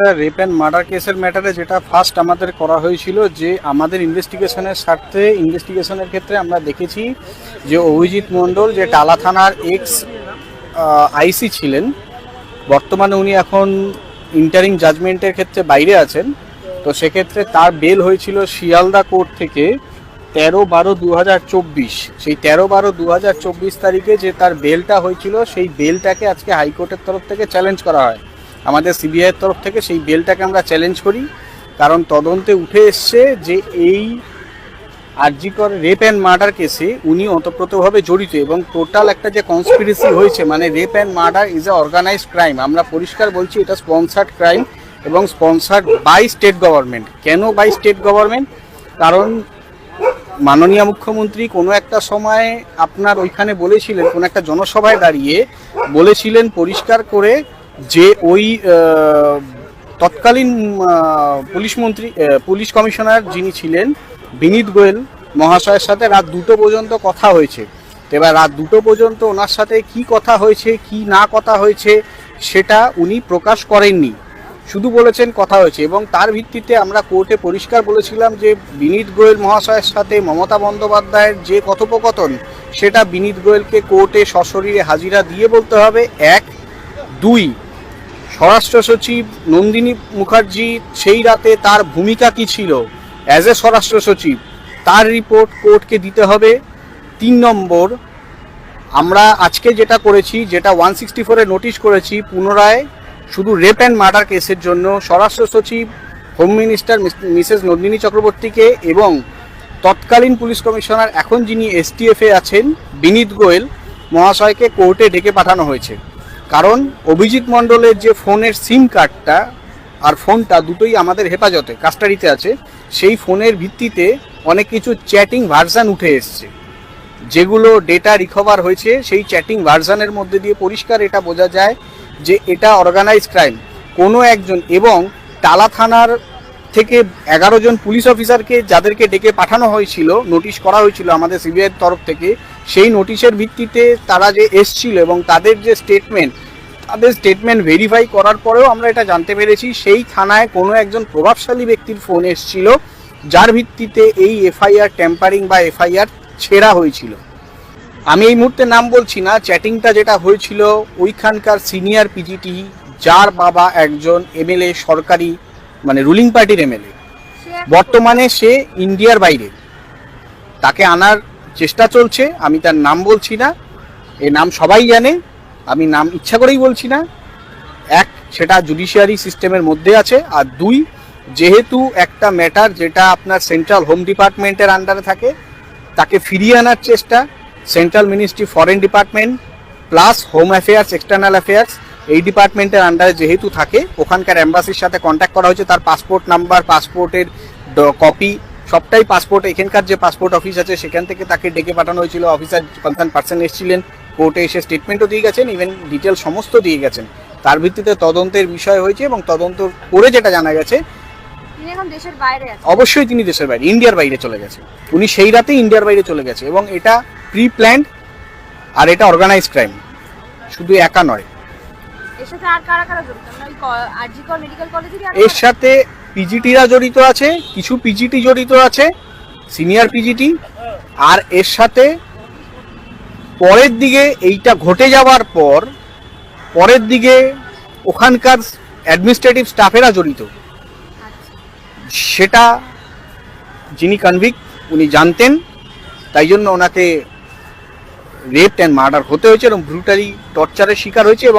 Rape and murder কেসের ম্যাটারে যেটা first আমাদের করা হয়েছিল যে আমাদের ইনভেস্টিগেশনের স্বার্থে ইনভেস্টিগেশনের ক্ষেত্রে আমরা দেখেছি যে অভিজিৎ মণ্ডল, যে টালা থানার এক্স আইসি ছিলেন, বর্তমানে উনি এখন ইন্টারিং জাজমেন্টের ক্ষেত্রে বাইরে আছেন। তো সেক্ষেত্রে তার বেল হয়েছিল শিয়ালদা কোর্ট থেকে তেরো বারো দু সেই তেরো বারো দু তারিখে যে তার বেলটা হয়েছিল, সেই বেলটাকে আজকে হাইকোর্টের তরফ থেকে চ্যালেঞ্জ করা হয়। আমাদের সিবিআইয়ের তরফ থেকে সেই বেলটাকে আমরা চ্যালেঞ্জ করি। কারণ তদন্তে উঠে এসছে যে এই আরজিকর রেপ অ্যান্ড মার্ডার কেসে উনি ওতপ্রোতভাবে জড়িত এবং টোটাল একটা যে কনস্পিরেসি হয়েছে মানে rape and murder is a organised crime আমরা পরিষ্কার বলছি, এটা স্পন্সার্ড ক্রাইম এবং স্পন্সার্ড বাই স্টেট গভর্নমেন্ট কেন বাই স্টেট গভর্নমেন্ট কারণ মাননীয় মুখ্যমন্ত্রী কোনো একটা সময় আপনার ওইখানে বলেছিলেন, কোনো একটা জনসভায় দাঁড়িয়ে বলেছিলেন পরিষ্কার করে যে ওই তৎকালীন পুলিশ মন্ত্রী পুলিশ কমিশনার যিনি ছিলেন, বিনীত গোয়েল মহাশয়ের সাথে রাত দুটো পর্যন্ত কথা হয়েছে। এবার রাত দুটো পর্যন্ত ওনার সাথে কি কথা হয়েছে, কি না কথা হয়েছে, সেটা উনি প্রকাশ করেননি। শুধু বলেছেন কথা হয়েছে এবং তার ভিত্তিতে আমরা কোর্টে পরিষ্কার বলেছিলাম যে বিনীত গোয়েল মহাশয়ের সাথে মমতা বন্দ্যোপাধ্যায়ের যে কথোপকথন, সেটা বিনীত গোয়েলকে কোর্টে সশরীরে হাজিরা দিয়ে বলতে হবে। এক। দুই স্বরাষ্ট্র সচিব নন্দিনী মুখার্জি সেই রাতে তার ভূমিকা কি ছিল? অ্যাজ এ স্বরাষ্ট্র সচিব, তার রিপোর্ট কোর্টকে দিতে হবে। তিন নম্বর, আমরা আজকে যেটা করেছি, যেটা ওয়ান সিক্সটি ফোরে নোটিশ করেছি পুনরায়, শুধু রেপ অ্যান্ড মার্ডার কেসের জন্য, স্বরাষ্ট্র সচিব হোম মিনিস্টার মিসেস নন্দিনী চক্রবর্তীকে এবং তৎকালীন পুলিশ কমিশনার, এখন যিনি এসটিএফে আছেন, বিনীত গোয়েল মহাশয়কে কোর্টে ডেকে পাঠানো হয়েছে। কারণ অভিজিৎ মণ্ডলের যে ফোনের সিম কার্ডটা আর ফোনটা দুটোই আমাদের হেফাজতে কাস্টাডিতে আছে, সেই ফোনের ভিত্তিতে অনেক কিছু চ্যাটিং ভার্সান উঠে এসছে। যেগুলো ডেটা রিকভার হয়েছে, সেই চ্যাটিং ভার্সানের মধ্যে দিয়ে পরিষ্কার এটা বোঝা যায় যে এটা অর্গানাইজ ক্রাইম কোনো একজন এবং টালা থানার থেকে এগারো জন পুলিশ অফিসারকে যাদেরকে ডেকে পাঠানো হয়েছিল, নোটিশ করা হয়েছিল আমাদের সিবিআইয়ের তরফ থেকে সেই নোটিশের ভিত্তিতে তারা যে এসছিল এবং তাদের যে স্টেটমেন্ট তাদের স্টেটমেন্ট ভেরিফাই করার পরেও আমরা এটা জানতে পেরেছি সেই থানায় কোনো একজন প্রভাবশালী ব্যক্তির ফোন এসছিল যার ভিত্তিতে এই এফআইআর ট্যাম্পারিং বা এফআইআর ছেঁড়া হয়েছিল। আমি এই মুহূর্তে নাম বলছি না চ্যাটিংটা যেটা হয়েছিল ওইখানকার সিনিয়র পিজিটি যার বাবা একজন এমএলএ সরকারি মানে রুলিং পার্টির এমএলএ বর্তমানে সে ইন্ডিয়ার বাইরে। তাকে আনার চেষ্টা চলছে, আমি তার নাম বলছি না, এ নাম সবাই জানে, আমি নাম ইচ্ছা করেই বলছি না। এক, সেটা জুডিশিয়ারি সিস্টেমের মধ্যে আছে, আর দুই, যেহেতু একটা ম্যাটার যেটা আপনার সেন্ট্রাল হোম ডিপার্টমেন্টের আন্ডারে থাকে, তাকে ফিরিয়ে আনার চেষ্টা central ministry foreign department plus home affairs external affairs এই ডিপার্টমেন্টের আন্ডারে যেহেতু থাকে, ওখানকার অ্যাম্বাসির সাথে কন্ট্যাক্ট করা হয়েছে, তার পাসপোর্ট নাম্বার পাসপোর্টের কপি সবটাই পাসপোর্ট এখানকার যে পাসপোর্ট অফিস আছে সেখান থেকে তাকে ডেকে পাঠানো হয়েছিল। অফিসার কনসার্ন পার্সন এসেছিলেন কোর্টে এসে স্টেটমেন্টও দিয়ে গেছেন ইভেন ডিটেল সমস্ত দিয়ে গেছেন। তার ভিত্তিতে তদন্তের বিষয় হয়েছে এবং তদন্ত করে যেটা জানা গেছে অবশ্যই তিনি দেশের বাইরে ইন্ডিয়ার বাইরে চলে গেছে। উনি সেই রাতেই ইন্ডিয়ার বাইরে চলে গেছে এবং এটা প্রি প্ল্যান্ড আর এটা অর্গানাইজ ক্রাইম শুধু একা নয়। এর সাথে পিজিটিরা জড়িত আছে, কিছু পিজিটি জড়িত আছে সিনিয়র পিজিটি আর এর সাথে পরের দিকে এইটা ঘটে যাওয়ার পর, পরের দিকে ওখানকার অ্যাডমিনিস্ট্রেটিভ স্টাফেরা জড়িত। সেটা যিনি কনভিক্ট উনি জানতেন, তাই জন্য ওনাকে রেপ অ্যান্ড মার্ডার হতে হয়েছে এবং ব্রুটালি টর্চারের শিকার হয়েছে এবং